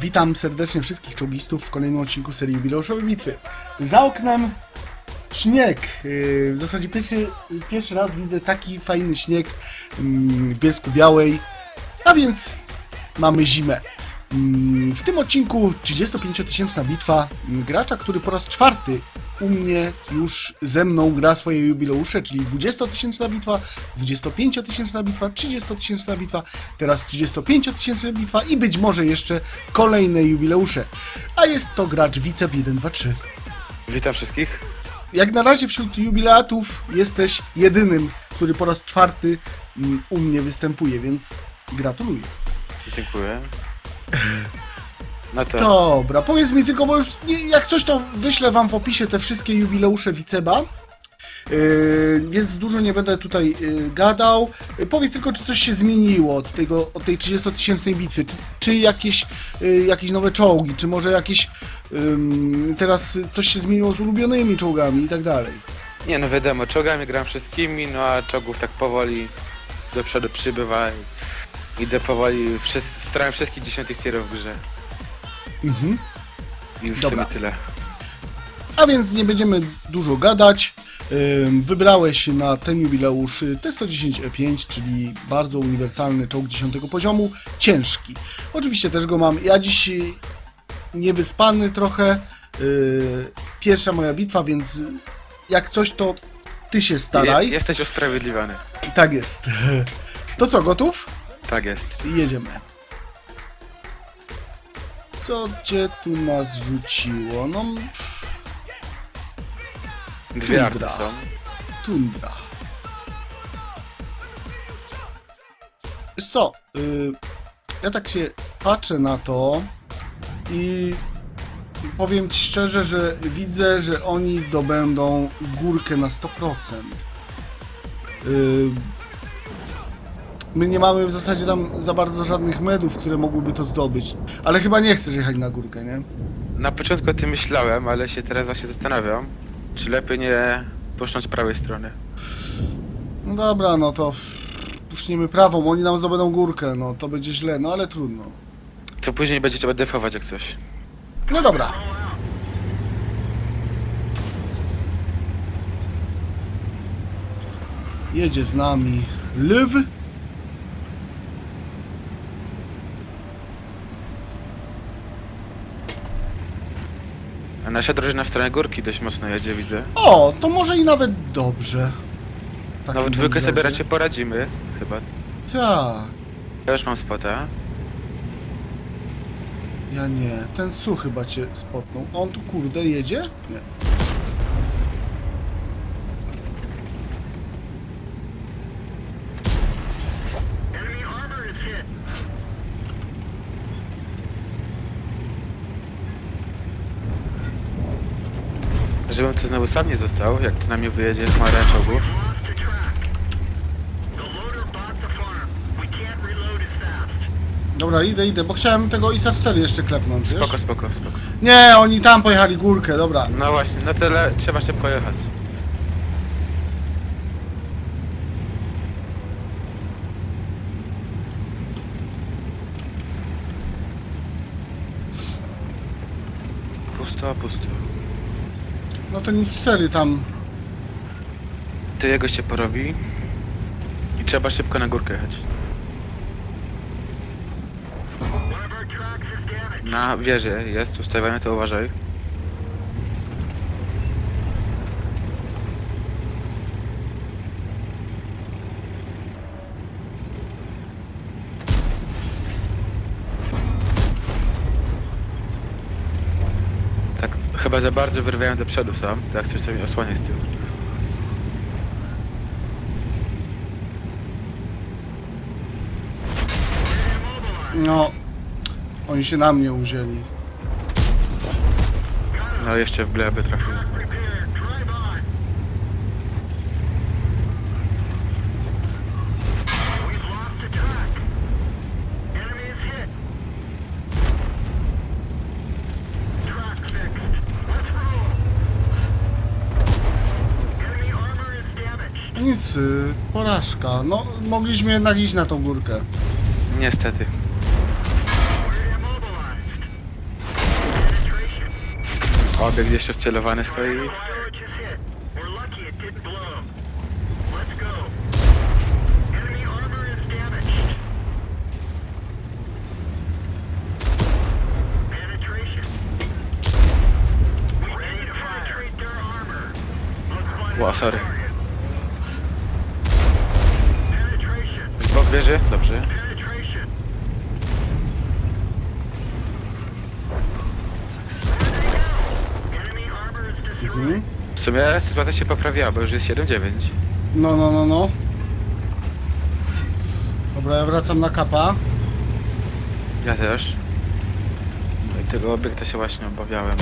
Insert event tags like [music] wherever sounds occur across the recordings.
Witam serdecznie wszystkich czołgistów w kolejnym odcinku serii jubileuszowej bitwy. Za oknem śnieg. Yy, W zasadzie pierwszy, pierwszy raz widzę taki fajny śnieg mm, w Bielsku Białej. A więc mamy zimę. Mm, W tym odcinku 35-tysięczna bitwa mm, gracza, który po raz czwarty u mnie już ze mną gra swoje jubileusze, czyli 20-tysięczna bitwa, 25-tysięczna bitwa, 30-tysięczna bitwa, teraz 35-tysięczna bitwa i być może jeszcze kolejne jubileusze. A jest to gracz Wicep 123. Witam wszystkich. Jak na razie wśród jubilatów jesteś jedynym, który po raz czwarty mm, u mnie występuje, więc gratuluję. Dziękuję. No to, Dobra, powiedz mi tylko, bo już nie- jak coś to wyślę wam w opisie te wszystkie jubileusze Wiceba. Yy, więc dużo nie będę tutaj yy, gadał. Yy, powiedz tylko, czy coś się zmieniło od, tego, od tej 30-tysięcznej bitwy. Czy, czy jakieś, yy, jakieś nowe czołgi, czy może jakieś ym, teraz coś się zmieniło z ulubionymi czołgami i tak dalej. nie no wiadomo, czołgami gram wszystkimi, no a czołgów tak powoli do przodu przybywa i idę powoli wszys- wstrałem wszystkich dziesiątych tierów w grze. Mhm. I już Dobra. sumie tyle. A więc nie będziemy dużo gadać. Wybrałeś na ten jubileusz y, T-110E5, czyli bardzo uniwersalny czołg 10 poziomu, ciężki. Oczywiście też go mam. Ja dziś y, niewyspany trochę. y, Pierwsza moja bitwa, więc jak coś to ty się staraj. Je- jesteś usprawiedliwiony. Tak jest. [laughs] To co, gotów? Tak jest. Jedziemy. Co cię tu nas rzuciło? No, Dwie arty Tundra. są. Tundra. Wiesz co, y, ja tak się patrzę na to i powiem ci szczerze, że widzę, że oni zdobędą górkę na 100%. Y, my nie mamy w zasadzie tam za bardzo żadnych medów, które mogłyby to zdobyć. Ale chyba nie chcesz jechać na górkę, nie? Na początku o tym myślałem, ale się teraz właśnie zastanawiam, czy lepiej nie puszcząć prawej strony. No dobra, no to puszniemy prawą, oni nam zdobędą górkę, no to będzie źle, no ale trudno. Co później będzie trzeba defować jak coś. No dobra. Jedzie z nami Liv. Nasza drużyna w stronę górki dość mocno jedzie, widzę. O, to może i nawet dobrze. Tak No w dwójkę sobie raczej poradzimy, chyba. Tak, Ja już mam spota. ja nie. Ten Su chyba cię spotnął. On tu kurde jedzie? Nie. Żebym tu znowu sam nie został, jak tu na mnie wyjedzie chmara czołgów. Dobra, idę, idę, bo chciałem tego ISA 4 jeszcze klepnąć, wiesz? Spoko, spoko, spoko. Nie, oni tam pojechali górkę, dobra. No właśnie, no tyle trzeba szybko jechać. Pusto, pusto. No to nic 4 tam. To jego się porobi. I trzeba szybko na górkę jechać. Na wieży jest ustawiony, to uważaj. Tak, chyba za bardzo wyrwają do przodu sam, tak coś sobie osłania z tyłu. No, oni się na mnie uwzięli. No jeszcze w glebę trafił. Porażka. No, mogliśmy jednak iść na tą górkę. Niestety. Obiekt jeszcze wcelowany stoi. Ło, sorry. Z bok wieży? Dobrze. Mhm. W sumie sytuacja się poprawiła, bo już jest 7-9. No, no, no, no. Dobra, ja wracam na kapa. Ja też. No i tego obiekta się właśnie obawiałem.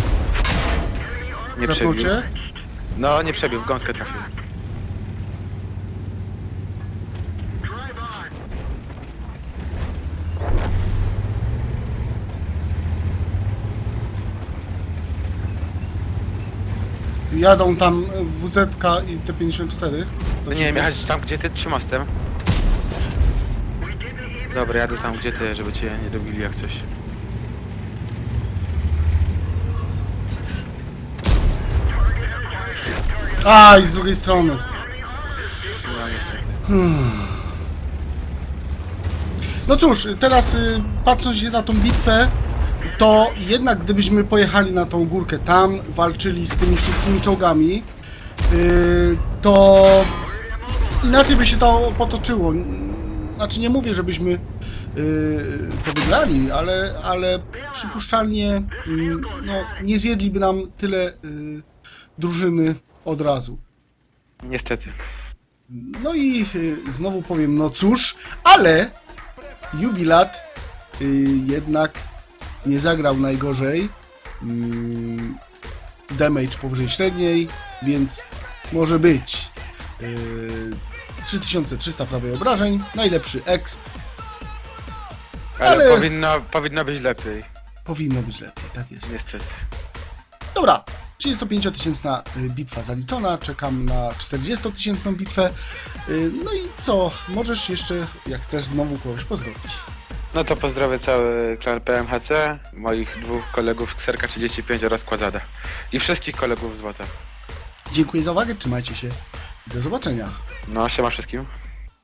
Nie przebił. Klepnął cię? No, nie przebił, w gąskę trafił. Jadą tam WZ i T54. No nie wiem, jechać tam, gdzie ty, czy mostem? Dobra, jadę tam, gdzie ty, żeby cię nie dobili jak coś. A, i z drugiej strony. No niestety. No cóż, teraz y, patrząc się na tą bitwę, to jednak gdybyśmy pojechali na tą górkę tam, walczyli z tymi wszystkimi czołgami, y, to inaczej by się to potoczyło. Znaczy nie mówię, żebyśmy y, to wygrali, ale, ale przypuszczalnie mm, no, nie zjedliby nam tyle y, drużyny od razu. Niestety. No i znowu powiem, no cóż, ale Jubilat jednak nie zagrał najgorzej. Mm, damage powyżej średniej, więc może być. Y, 3300 prawie obrażeń, najlepszy exp, Ale, Ale- Powinno, powinno być lepiej. powinno być lepiej, tak jest. Niestety. Dobra, 35-tysięczna y, bitwa zaliczona, czekam na 40-tysięczną bitwę. Y, No i co, możesz jeszcze, jak chcesz, znowu kogoś pozdrowić. No to pozdrowię cały klan PMHC, moich dwóch kolegów Kserka 35 oraz Kładzada. I wszystkich kolegów z WOTA. Dziękuję za uwagę, trzymajcie się. Do zobaczenia. No, siema wszystkim.